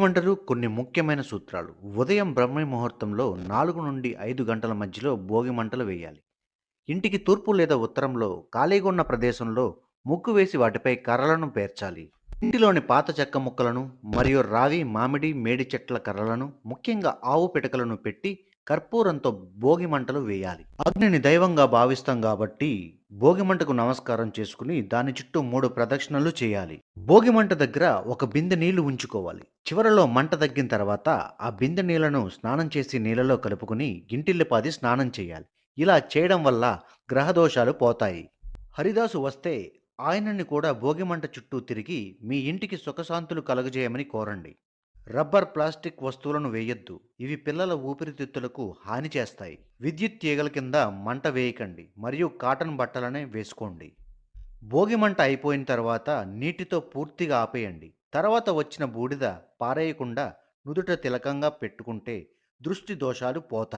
మంటలు కొన్ని ముఖ్యమైన సూత్రాలు. ఉదయం బ్రహ్మ ముహూర్తంలో నాలుగు నుండి ఐదు గంటల మధ్యలో భోగి మంటలు వేయాలి. ఇంటికి తూర్పు లేదా ఉత్తరంలో ఖాళీగా ఉన్న ప్రదేశంలో ముగ్గు వేసి వాటిపై కర్రలను పేర్చాలి. ఇంటిలోని పాత చెక్క ముక్కలను మరియు రావి మామిడి మేడి చెట్ల కర్రలను ముఖ్యంగా ఆవు పిటకలను పెట్టి కర్పూరంతో భోగి మంటలు వేయాలి. అగ్నిని దైవంగా భావిస్తాం కాబట్టి భోగి మంటకు నమస్కారం చేసుకుని దాని చుట్టూ మూడు ప్రదక్షిణలు చేయాలి. భోగి మంట దగ్గర ఒక బిందె నీళ్ళు ఉంచుకోవాలి. చివరలో మంట తగ్గిన తర్వాత ఆ బిందె నీళ్ళను స్నానం చేసి నీళ్ళలో కలుపుకుని ఇంటిల్లిపాది స్నానం చేయాలి. ఇలా చేయడం వల్ల గ్రహదోషాలు పోతాయి. హరిదాసు వస్తే ఆయనని కూడా భోగిమంట చుట్టూ తిరిగి మీ ఇంటికి సుఖశాంతులు కలుగజేయమని కోరండి. రబ్బర్ ప్లాస్టిక్ వస్తువులను వేయొద్దు. ఇవి పిల్లల ఊపిరితిత్తులకు హాని చేస్తాయి. విద్యుత్ తీగల కింద మంట వేయకండి. మరియు కాటన్ బట్టలనే వేసుకోండి. భోగి మంట అయిపోయిన తర్వాత నీటితో పూర్తిగా ఆపేయండి. తర్వాత వచ్చిన బూడిద పారేయకుండా నుదుట తిలకంగా పెట్టుకుంటే దృష్టి దోషాలు పోతాయి.